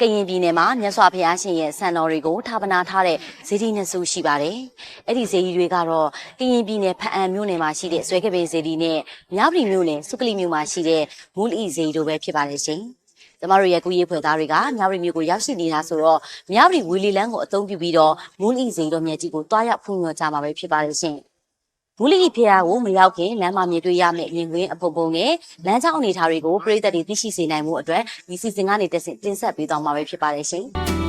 ကရင်ပြည်နယ်မှာမြတ်စွာဘုရားရှင်ရဲ့ဆံတော်တွေကိုဌာပနာထားတဲ့ဇေဒီနှစ်စုရှိပါတယ်။အဲ့ဒီဇေဒီတွေကတော့ကရင်ပြည်နယ်ဖအံမြို့နယ်မှာရှိတဲ့ဇွဲကပေဇေဒီနဲ့မြပရီမြို့နယ်စုကလီမြို့မှာရှိတဲ့မူလီဇေဒီတို့ပဲဖြစ်ပါတယ်ရှင်။ကျမတို့ရဲ့ကုရေးဖွဲ့သားတွေကမြပရီမြို့ကိုရောက်ရှိနေတာဆိုတော့မြပရီဝီလီလန်းကိုအသုံးပြုပြီးတော့မူလီဇေဒီတို့မြတ်ကြီးကိုတွားရောက်ဖူးမြော်ကြမှာပဲဖြစ်ပါတယ်ရှင်။ မူလီဖျားကိုမရောက်ခင်လမ်းမမြင်တွေ့ရမယ့်မြင်ကွင်းအပုံပုံနဲ့လမ်းကြောင်းအနေအထားတွေကိုပြည်သက်တွေသိရှိစေနိုင်မှုအတွက်ဒီစီစဉ်ကနေတက်ဆင့်တင်ဆက်ပေးသွားမှာပဲဖြစ်ပါတယ်ရှင်။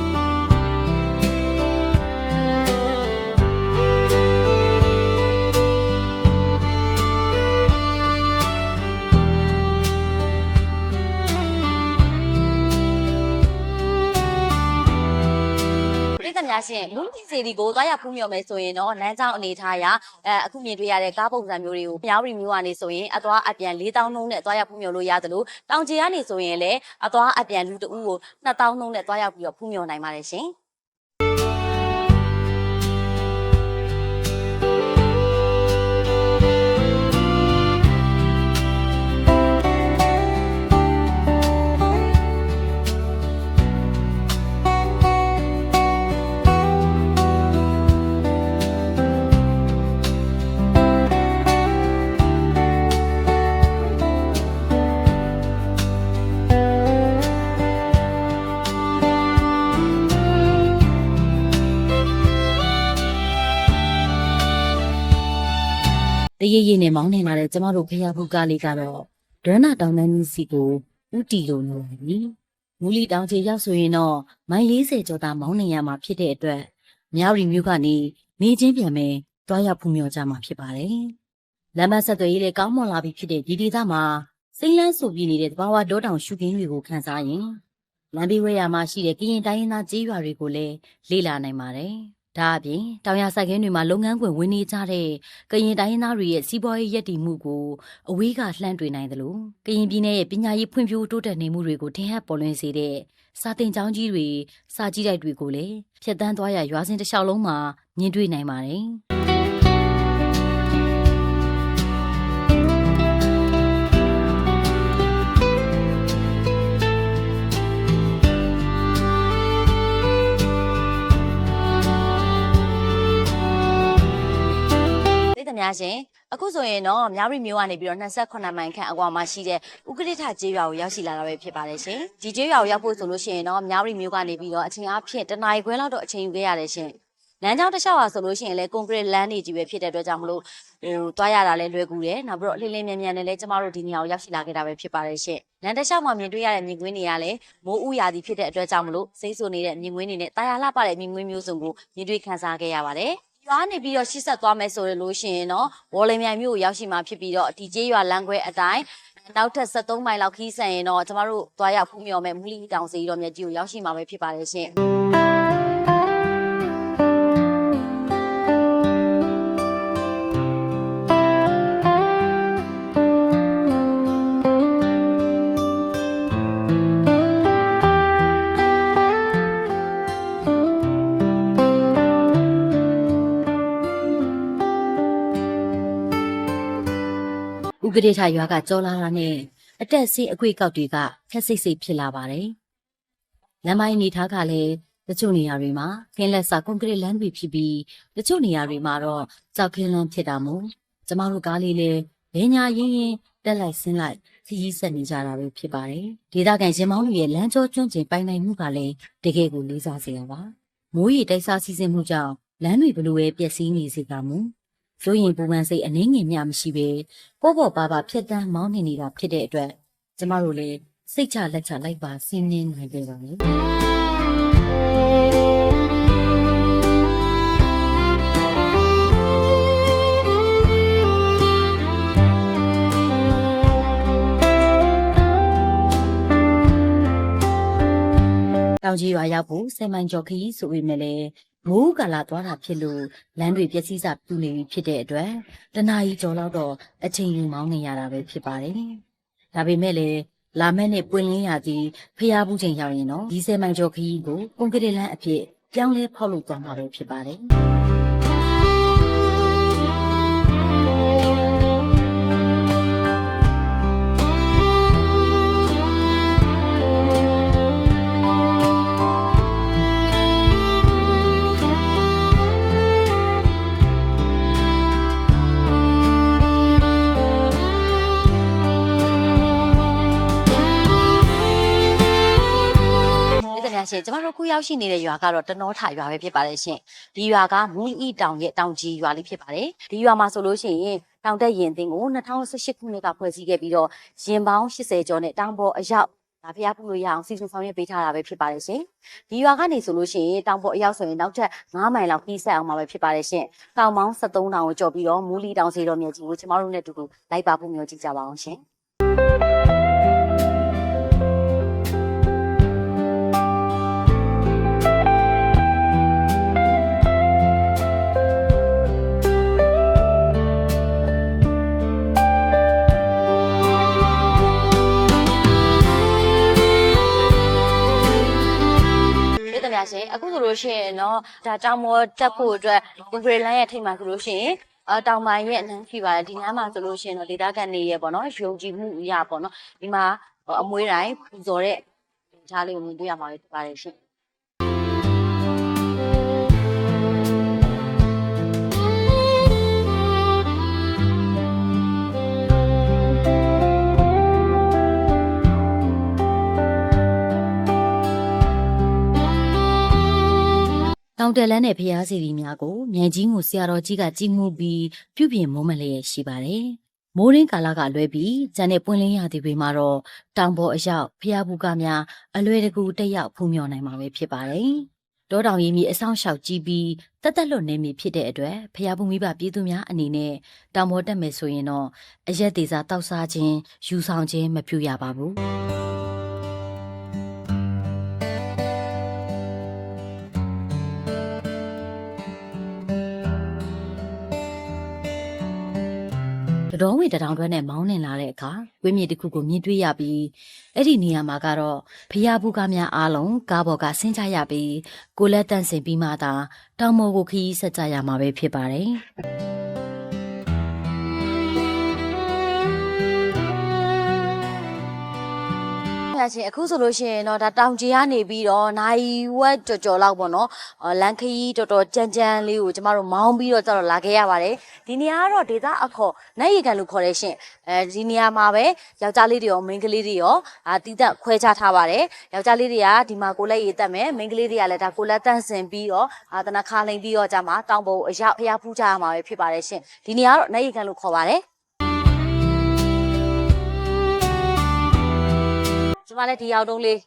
ပြည်သက်များရှင်လူကြီးစီဒီကိုသွားရဖူးမြော်မယ်ဆိုရင်တော့လမ်းကြောင်းအနေထားအရအဲအခုမြင်တွေ့ရတဲ့ကားပုံစံမျိုးတွေကိုမြောက်ရီမျိုးကနေဆိုရင်အသွားအပြန်4000နှုန်းနဲ့သွားရဖူးမြော်လို့ရတယ်လို့တောင်ကြီးကနေဆိုရင်လည်းအသွားအပြန်လူတဦးကို2000နှုန်းနဲ့သွားရပြီးတော့ဖူးမြော်နိုင်ပါတယ်ရှင် ရရနဲ့မောင်းနေလာတဲ့ကျမတို့ဖျားဖူးကားလေးကတော့ဒရနာတောင်တန်းကြီးစီကိုဥတီလိုနေပြီမူလီတောင်ချေရောက်ဆိုရင်တော့မိုင်40ကျော်တာမောင်းနေရမှာဖြစ်တဲ့အတွက်မြောက်ရီမြို့ကနေနေချင်းပြန်မယ်တွားရောက်ဖူးမြော်ကြမှာဖြစ်ပါတယ်လမ်းမဆက်သွယ်ရေးလည်းကောင်းမွန်လာပြီဖြစ်တဲ့ဒီဒေသမှာစိမ့်လန်းဆူပြနေတဲ့တဘာဝဒေါတောင်ရှုခင်းတွေကိုခန်းစားရင်လမ်းဘေးဝဲရမှာရှိတဲ့ကရင်တိုင်းရင်းသားကြေးရွာတွေကိုလည်းလေ့လာနိုင်ပါတယ် ဒါအပြင်တောင်ရဆိုင်ခင်းတွေမှာလုပ်ငန်းခွင်ဝင်နေကြတဲ့ကရင်တိုင်းရင်းသားတွေရဲ့စီးပွားရေးရည်တည်မှုကိုအဝေးကလှမ်းတွေ့နိုင်တယ်လို့ကရင်ပြည်နယ်ရဲ့ပညာရေးဖွံ့ဖြိုးတိုးတက်နေမှုတွေကိုထင်ဟပ်ပေါ်လွင်စေတဲ့စာသင်ကျောင်းကြီးတွေစာကြည့်တိုက်တွေကိုလည်းဖျက်ဆီးသွားရရွာစဉ်တစ်လျှောက်လုံးမှာမြင်တွေ့နိုင်ပါတယ်။ များရှင်အခုဆိုရင်တော့မြရီမျိုးကနေပြီးတော့28မိုင်ခန့်အကွာမှာရှိတဲ့ဥက္ကဋ္ဌကျေးရွာကိုရောက်ရှိလာတာပဲဖြစ်ပါတယ်ရှင်ဒီကျေးရွာကိုရောက်ဖို့ဆိုလို့ရှိရင်တော့မြရီမျိုးကနေပြီးတော့အချိန်အားဖြင့်တနာရီခွဲလောက်တော့အချိန်ယူခဲ့ရတယ်ရှင်လမ်းကြောင်းတစ်လျှောက်ဟာဆိုလို့ရှိရင်လည်းကွန်ကရစ်လမ်းတွေကြီးပဲဖြစ်တဲ့အတွက်ကြောင့်မလို့ဟိုတွားရတာလည်းလွယ်ကူတယ်နောက်ပြီးတော့အလင်းလင်းမြန်မြန်နဲ့လည်းကျမတို့ဒီနေရာကိုရောက်ရှိလာခဲ့တာပဲဖြစ်ပါတယ်ရှင်လမ်းတစ်လျှောက်မှာမြင်တွေ့ရတဲ့မြင်ကွင်းတွေကလည်းမိုးဥရာသီဖြစ်တဲ့အတွက်ကြောင့်မလို့စိတ်ဆူနေတဲ့မြင်ကွင်းတွေနဲ့တာယာလှပတဲ့မြင်ကွင်းမျိုးစုံကိုမြင်တွေ့ခန်းစားခဲ့ရပါတယ် ရွာနေပြီးတော့ရှေ့ဆက်သွားမယ်ဆိုလို့ရှိရင်တော့ဝေါ်လင်မြိုင်မြို့ကိုရောက်ရှိမှာဖြစ်ပြီးတော့ဒီကျေးရွာလမ်းခွဲအတိုင်းနောက်ထပ်73မိုင်လောက်ခီးဆန်ရင်တော့ကျမတို့သွားရောက်ဖူးမြော်မယ်မူလီတောင်စီတော်မြတ်ကြီးကိုရောက်ရှိမှာပဲဖြစ်ပါတယ်ရှင် က္ကဋ္ဌရွာကကြောလာတာနဲ့အတက်ဆေးအကွေကောက်တွေကခက်စိတ်စိတ်ဖြစ်လာပါတယ်လမ်းမိုင်းနေထားကလည်းတချို့နေရာတွေမှာခင်းလက်စာကွန်ကရစ်လမ်းတွေဖြစ်ပြီးတချို့နေရာတွေမှာတော့ကြောက်ခင်းလမ်းဖြစ်တာမို့ကျမတို့ကားလေးလည်းဘဲညာရင်းရင်တက်လိုက်ဆင်းလိုက်ခရီးဆက်နေကြတာပဲဖြစ်ပါတယ်ဒေသခံရင်မောင်းတွေရဲ့လမ်းကြောကျွန်းကျင်ပိုင်နိုင်မှုကလည်းတကယ်ကိုလေးစားစရာပါမိုးရီတိုက်စားစီစဉ်မှုကြောင့်လမ်းတွေဘလို့ပဲပျက်စီးနေစေကမူ ဆိုရင်ပူပန်စိတ်အနှင်းငယ်များမရှိပဲပေါ့ပေါ့ပါပါဖြတ်တန်းမောင်းနေနေတာဖြစ်တဲ့အတွက်ကျမတို့လည်းစိတ်ချလက်ချလိုက်ပါစီးနှင်းနိုင်ကြပါမယ်တောင်ကြီးရွာရောက်ဖို့ဆယ်မိုင်ကျော်ခရီးဆိုပေမဲ့လည်း မိုးကာလာသွားတာဖြစ်လို့လမ်းတွေပျက်စီးစာပြုနေပြီဖြစ်တဲ့အတွက်တနာရီကျော်လောက်တော့အချိန်ယူမောင်းနေရတာပဲဖြစ်ပါတယ်။ဒါပေမဲ့လည်းလာမဲ့နဲ့ပွင့်လင်းရသည်ဖျားဘူးချိန်ရောက်ရင်တော့ဒီဆယ်မိုင်ကျော်ခရီးကိုကွန်ကရစ်လမ်းအဖြစ်ပြောင်းလဲဖောက်လုပ်သွားမှာပဲဖြစ်ပါတယ်။ ရှင်ကျမတို့ခုရောက်ရှိနေတဲ့ရွာကတော့တနောထရွာပဲဖြစ်ပါတယ်ရှင်ဒီရွာကမူလီတောင်ရဲ့တောင်ကြီးရွာလေးဖြစ်ပါတယ်ဒီရွာမှာဆိုလို့ရှိရင်တောင်တက်ရင်တင်ကို2018ခုနှစ်ကဖွဲ့စည်းခဲ့ပြီးတော့ရင်ပေါင်း80ကျော်နဲ့တောင်ပေါ်အရောက်ဒါဖျားဖူးလို့ရအောင်စီစဉ်ဆောင်ရွက်ပေးထားတာပဲဖြစ်ပါတယ်ရှင်ဒီရွာကနေဆိုလို့ရှိရင်တောင်ပေါ်အရောက်ဆိုရင်နောက်ထပ်9မိုင်လောက်ပြီးဆက်အောင်မှာပဲဖြစ်ပါတယ်ရှင်တောင်ပေါင်း73တောင်ကိုကြော်ပြီးတော့မူလီတောင်စီတော်မြတ်ကြီးကိုကျမတို့နဲ့အတူတူလိုက်ပါဖို့မျိုးကြည့်ကြပါအောင်ရှင် တာရှင်အခုဆိုလို့ရှိရင်တော့ဒါတောင်မောတက်ဖို့အတွက်ကွန်ကရစ်လမ်းရဲ့ထိပ်မှာဆိုလို့ရှိရင်အတောင်ပိုင်းရဲ့အနှံရှိပါတယ်ဒီနားမှာဆိုလို့ရှိရင်တော့ဒေတာကန်နေရပေါ့နော်ယုံကြည်မှုအရာပေါ့နော်ဒီမှာအမွေးတိုင်းပူဇော်တဲ့ဒါလေးကိုမြင်တွေ့ရမှာဖြစ်ပါတယ်ရှင် င်တက်လန်းတဲ့ဖျားစီရီများကိုမြိုင်ကြီးကိုဆရာတော်ကြီးကကြည်မှုပြီးပြုပြင်မုံမလျက်ရှိပါတယ်။မိုးရင်းကာလကလွဲပြီးကျန်တဲ့ပွင့်လင်းရသည်တွေမှာတော့တောင်ပေါ်အရောက်ဖျားဘူးကများအလွယ်တကူတက်ရောက်ဖူးမြော်နိုင်မှာပဲဖြစ်ပါတယ်။တောတောင်ရင်းမြေအဆောင်လျှောက်ကြည့်ပြီးတက်တက်လွတ်နေမိဖြစ်တဲ့အတွက်ဖျားဘူးမိဘပြည်သူများအနေနဲ့တောင်ပေါ်တက်မယ်ဆိုရင်တော့အရက်သေးစားတောက်စားခြင်းယူဆောင်ခြင်းမပြုရပါဘူး။ တတော်ဝင်တထောင်တွဲနဲ့မောင်းနှင်လာတဲ့အခါဝင်းမြေတစ်ခုကိုမြင်တွေ့ရပြီးအဲ့ဒီနေရာမှာကတော့ဖျားဘူးကားများအားလုံးကားပေါ်ကဆင်းချရပြီးကိုလက်တန့်စင်ပြီးမှသာတောင်မော်ကိုခရီးဆက်ကြရမှာပဲဖြစ်ပါတယ် ချင်းအခုဆိုလို့ရှိရင်တော့ဒါတောင်ကြီးကနေပြီးတော့နိုင်ဝက်ကြော်ကြော်လောက်ပေါ့နော်အော်လန်ခရီးတော်တော်ကြမ်းကြမ်းလေးကိုကျမတို့မောင်းပြီးတော့ကျတော့လာခဲ့ရပါတယ်ဒီနေရာကတော့ဒေသအခေါ်နိုင်ရီကန်လို့ခေါ်တဲ့ရှင်အဲဒီနေရာမှာပဲယောက်ျားလေးတွေရောမိန်းကလေးတွေရောအာတီးတက်ခွဲခြားထားပါတယ်ယောက်ျားလေးတွေကဒီမှာကိုလက်ရည်တက်မယ်မိန်းကလေးတွေကလည်းဒါကိုလက်တန့်စင်ပြီးတော့အာတနခါလိန်ပြီးတော့ကြမှာတောင်ပေါ်အရောက်ဖျားဖူးကြရမှာပဲဖြစ်ပါတယ်ရှင်ဒီနေရာကတော့နိုင်ရီကန်လို့ခေါ်ပါတယ် ကျမလည်းဒီရောက်တုံးလေး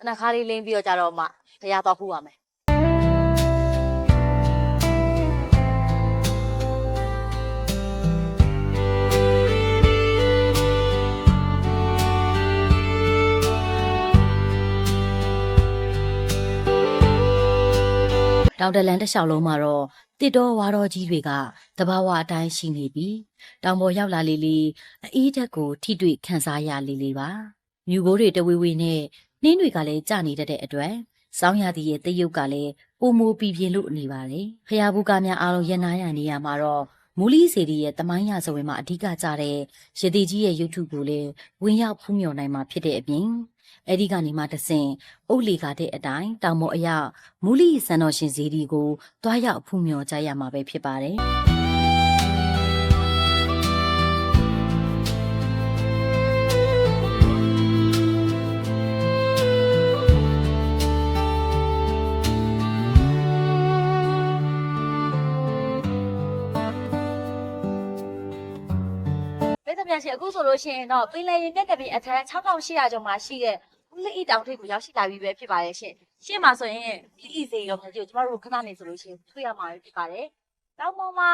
အနာခါလေးလင်းပြီးတော့ကြတော့မှတရားတော်ဖူးပါမယ်တောင်တလန်တစ်လျှောက်လုံးမှာတော့တစ်တော်ဝါတော်ကြီးတွေကတဘာဝအတိုင်းရှိနေပြီတောင်ပေါ်ရောက်လာလေလေအအေးဓာတ်ကိုထိတွေ့ခန်းစားရလေလေပါ မြူကိုတွေတဝေဝေနဲ့နှင်းတွေကလည်းကြာနေတတ်တဲ့အတွက်စောင်းရသည်ရဲ့တရုပ်ကလည်းပုံမူပြပြလို့နေပါတယ်။ဖျားဘူးကားများအားလုံးရနာရနေရမှာတော့မူလီစီဒီရဲ့တမိုင်းရဇဝင်မှာအဓိကကြတဲ့ရတိကြီးရဲ့ YouTube ကိုလည်းဝင်ရောက်ဖူးမြော်နိုင်မှာဖြစ်တဲ့အပြင်အဲ့ဒီကနေမှတဆင်အုတ်လီကတဲ့အတိုင်းတောင်မော်အရောက်မူလီစံတော်ရှင်ဇီဒီကိုတွားရောက်ဖူးမြော်ကြရမှာပဲဖြစ်ပါတယ်။ အခုဆိုလို့ရှိရင်တော့ပင်လယ်ရင်မြက်ကပင်အထက်6800ကျော်မှာရှိတဲ့ဦးလိအီတောင်ထိပ်ကိုရောက်ရှိလာပြီပဲဖြစ်ပါတယ်ရှင်။ရှင်းမှာဆိုရင်လိအီစေရောမျိုးကြီးကိုကျမတို့ခဏနေဆိုလို့ရှိရင်တွေ့ရမှာပဲဖြစ်ပါတယ်။နောက်မှမှ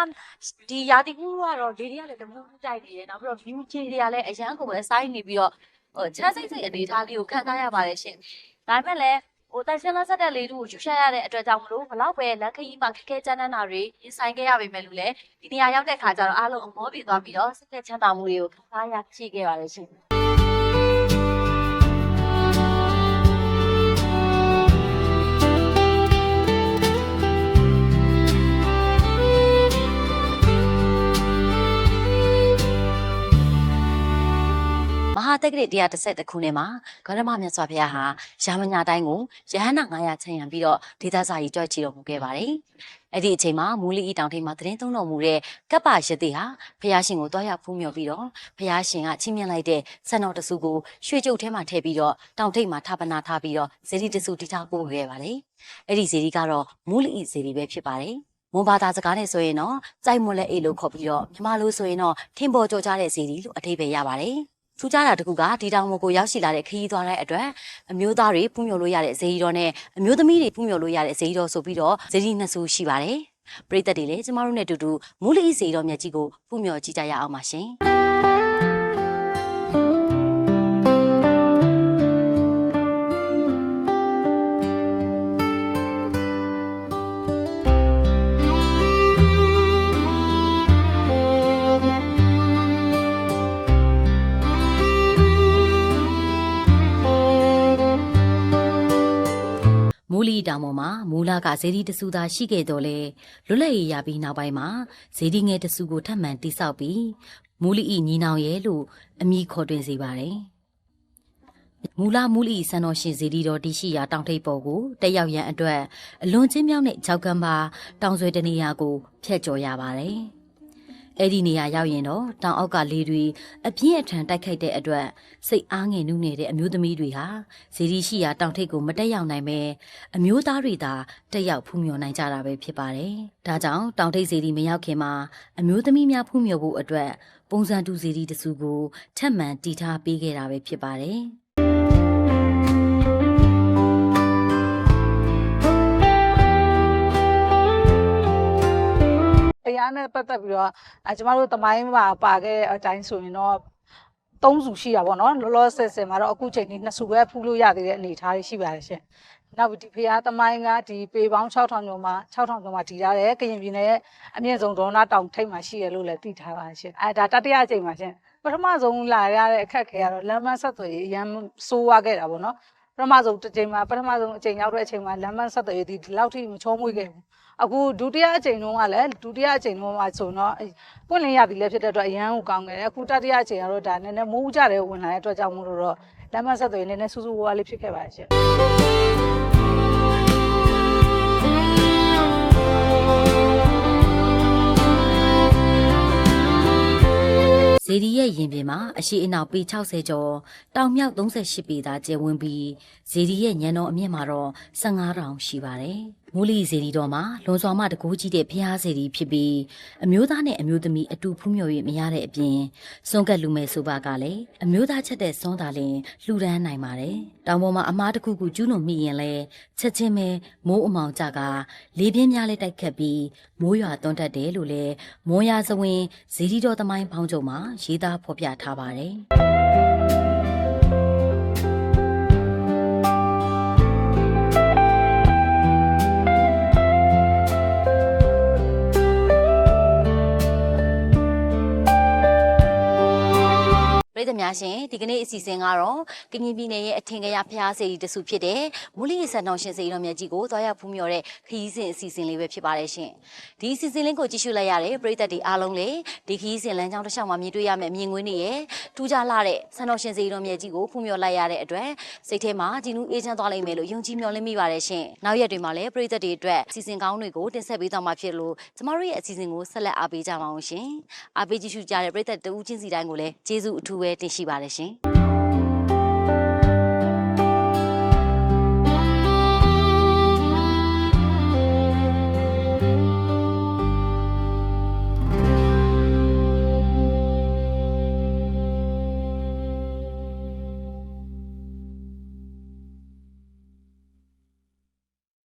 ဒီရာသီဥတုကတော့ဒီတွေကလည်းတမူးကြိုက်နေတယ်။နောက်ပြီးတော့ view ချေတွေကလည်းအရန်ကိုပဲစိုင်းနေပြီးတော့ဟိုချမ်းစိတ်စိတ်အနေထားလေးကိုခံစားရပါတယ်ရှင်။ဒါပေမဲ့လည်း ဟိုတိုင်ဆင်းလက်ဆက်တဲ့လေးတို့ကိုယူရှက်ရတဲ့အတွက်ကြောင့်မလို့ဘလောက်ပဲလက်ခရီးမှာခက်ခဲကြမ်းတမ်းတာတွေရင်ဆိုင်ခဲ့ရပေမဲ့လို့လည်းဒီနေရာရောက်တဲ့ခါကျတော့အားလုံးအမောပြေသွားပြီးတော့စိတ်သက်ချမ်းသာမှုတွေကိုခံစားရရှိခဲ့ပါတယ်ရှင်။ မဟာတက္ကရာ130ခုနှစ်မှာဂရမမြတ်စွာဘုရားဟာရာမညာတိုင်းကိုယဟန္တာ900ချန်ရံပြီးတော့ဒေသစာကြီးကြွချီတော်မူခဲ့ပါတယ်အဲ့ဒီအချိန်မှာမူလီဤတောင်ထိပ်မှာသတင်းသုံးတော်မူတဲ့ကပ္ပရသေးဟာဖះရှင်ကိုတွားရောက်ဖူးမြော်ပြီးတော့ဖះရှင်ကချင်းမြင်လိုက်တဲ့ဆန်တော်တစုကိုရွှေကြုတ်ထဲမှာထည့်ပြီးတော့တောင်ထိပ်မှာထာပနာထားပြီးတော့ဇေဒီတစုတိထားပို့ခဲ့ပါတယ်အဲ့ဒီဇေဒီကတော့မူလီဤဇေဒီပဲဖြစ်ပါတယ်မွန်ဘာသာစကားနဲ့ဆိုရင်တော့စိုက်မွန်လက်အေးလို့ခေါ်ပြီးတော့မြမလို့ဆိုရင်တော့ထင်ပေါ်ကြော်ကြတဲ့ဇေဒီလို့အထိပ္ပယ်ရပါတယ် ထူးခြားတာတစ်ခုကဒီတောင်မကိုရောက်ရှိလာတဲ့ခရီးသွားတဲ့အတွက်အမျိုးသားတွေဖူးမြော်လို့ရတဲ့ဇေဒီတော်နဲ့အမျိုးသမီးတွေဖူးမြော်လို့ရတဲ့ဇေဒီတော်ဆိုပြီးတော့ဇေဒီနှစ်စုရှိပါတယ်ပရိသတ်တွေလည်းကျမတို့နဲ့အတူတူမူလီဇေဒီတော်မြတ်ကြီးကိုဖူးမြော်ကြည့်ကြရအောင်ပါရှင် မူလီတောင်ပေါ်မှာမူလာကဇေဒီတစုသာရှိခဲ့တော့လေလွတ်လပ်ရေးရပြီးနောက်ပိုင်းမှာဇေဒီငယ်တစုကိုထပ်မံတိဆောက်ပြီးမူလီဤညီနောင်ရဲ့လို့အမည်ခေါ်တွင်စေပါတယ်မူလာမူလီစံတော်ရှင်ဇေဒီတော်တရှိရာတောင်ထိပ်ပေါ်ကိုတက်ရောက်ရန်အတွက်အလွန်ချင်းမြောက်တဲ့ကြောက်ကမ်းပါတောင်ဆွဲတနေရာကိုဖျက်ကျော်ရပါတယ် အဲ့ဒီနေရာရောက်ရင်တော့တောင်အောက်ကလေတွေအပြင်းအထန်တိုက်ခိုက်တဲ့အတွက်စိတ်အားငယ်နုနေတဲ့အမျိုးသမီးတွေဟာဇေဒီရှိရာတောင်ထိပ်ကိုမတက်ရောက်နိုင်ပဲအမျိုးသားတွေသာတက်ရောက်ဖူးမြော်နိုင်ကြတာပဲဖြစ်ပါတယ်။ဒါကြောင့်တောင်ထိပ်ဇေဒီမရောက်ခင်မှာအမျိုးသမီးများဖူးမြော်ဖို့အတွက်ပုံစံတူဇေဒီတစုကိုထပ်မံတည်ထားပေးခဲ့တာပဲဖြစ်ပါတယ်။ တရားနဲ့ပတ်သက်ပြီးတော့အဲကျမတို့တမိုင်းမှာပါခဲ့တဲ့အတိုင်းဆိုရင်တော့သုံးစုရှိတာပေါ့နော်လောလောဆယ်ဆယ်မှာတော့အခုချိန်นี้နှစ်စုပဲဖူးလို့ရသေးတဲ့အနေအထားတွေရှိပါတယ်ရှင်။နောက်ဒီဖရားတမိုင်းကဒီပေပေါင်း6000ကျော်မှာ6000ကျော်မှာတည်ထားတယ်ကရင်ပြည်နယ်ရဲ့အမြင့်ဆုံးဒေါနာတောင်ထိပ်မှာရှိရလို့လည်းသိထားပါတယ်ရှင်။အဲဒါတတိယအချိန်ပါရှင်။ပထမဆုံးလာရတဲ့အခက်ခဲကတော့လမ်းမဆက်သွယ်ရေးအရန်ဆိုးဝါးခဲ့တာပေါ့နော်။ပထမဆုံးတစ်ချိန်မှာပထမဆုံးအချိန်ရောက်တဲ့အချိန်မှာလမ်းမဆက်သွယ်ရေးဒီဒီလောက်ထိမချောမွေ့ခဲ့ဘူး။ အခုဒုတိယအကြိမ်လုံးကလည်းဒုတိယအကြိမ်လုံးမှာဆိုတော့အဲ့ပွင့်လင်းရပြီလည်းဖြစ်တဲ့အတွက်အရန်ကိုကောင်းခဲ့တယ်အခုတတိယအကြိမ်ကတော့ဒါနည်းနည်းမိုးကြတယ်ဝင်လာတဲ့အတွက်ကြောင့်မို့လို့တော့လမ်းမဆက်သွယ်ရေးနည်းနည်းစူးစူးဝါးဝါးလေးဖြစ်ခဲ့ပါရဲ့ရှင်ဇေဒီရဲ့ရင်ပြင်မှာအရှိအနောက်ပေ60ကျော်တောင်မြောက်38ပေသာကျယ်ဝန်းပြီးဇေဒီရဲ့ညံတော်အမြင့်မှာတော့15တောင်ရှိပါတယ်။ မူလီဇေဒီတော်မှာလွန်စွာမှတကူးကြီးတဲ့ဖျားဇေဒီဖြစ်ပြီးအမျိုးသားနဲ့အမျိုးသမီးအတူဖူးမြော်၍မရတဲ့အပြင်စွန့်ကက်လူမယ်ဆိုပါကလည်းအမျိုးသားချက်တဲ့စွန့်တာလင်လှူဒန်းနိုင်ပါတယ်။တောင်ပေါ်မှာအမားတစ်ခုခုကျူးလွန်မိရင်လည်းချက်ချင်းပဲမိုးအမောင်ကြကလေပြင်းများလေးတိုက်ခတ်ပြီးမိုးရွာသွန်းတတ်တယ်လို့လည်းမွန်ရစဝင်းဇေဒီတော်သမိုင်းဖောင်းချုပ်မှာရေးသားဖော်ပြထားပါတယ်။ ပရိသတ်များရှင်ဒီကနေ့အစီအစဉ်ကတော့ကရင်ပြည်နယ်ရဲ့အထင်ကရဖျားစေတီတစုဖြစ်တဲ့မူလီဆန်တော်ရှင်စေတီတော်မြတ်ကြီးကိုသွားရောက်ဖူးမြော်တဲ့ခရီးစဉ်အစီအစဉ်လေးပဲဖြစ်ပါတယ်ရှင်ဒီအစီအစဉ်လေးကိုကြည့်ရှုလိုက်ရတဲ့ပရိသတ်တွေအားလုံးလည်းဒီခရီးစဉ်လမ်းကြောင်းတစ်လျှောက်မှာမြင်တွေ့ရမယ့်မြင်ကွင်းတွေရဲ့ထူးခြားလာတဲ့ဆန်တော်ရှင်စေတီတော်မြတ်ကြီးကိုဖူးမြော်လိုက်ရတဲ့အတွက်စိတ်ထဲမှာကြည်နူးအေးချမ်းသွားလိမ့်မယ်လို့ယုံကြည်မျှော်လင့်မိပါတယ်ရှင်နောက်ရက်တွေမှာလည်းပရိသတ်တွေအတွက်အစီအစဉ်ကောင်းတွေကိုတင်ဆက်ပေးသွားမှာဖြစ်လို့ကျမတို့ရဲ့အစီအစဉ်ကိုဆက်လက်အားပေးကြပါအောင်ရှင်အားပေးကြည့်ရှုကြတဲ့ပရိသတ်တဦးချင်းစီတိုင်းကိုလည်းကျေးဇူးအထူးပဲတင်ရှိပါတယ်ရှင်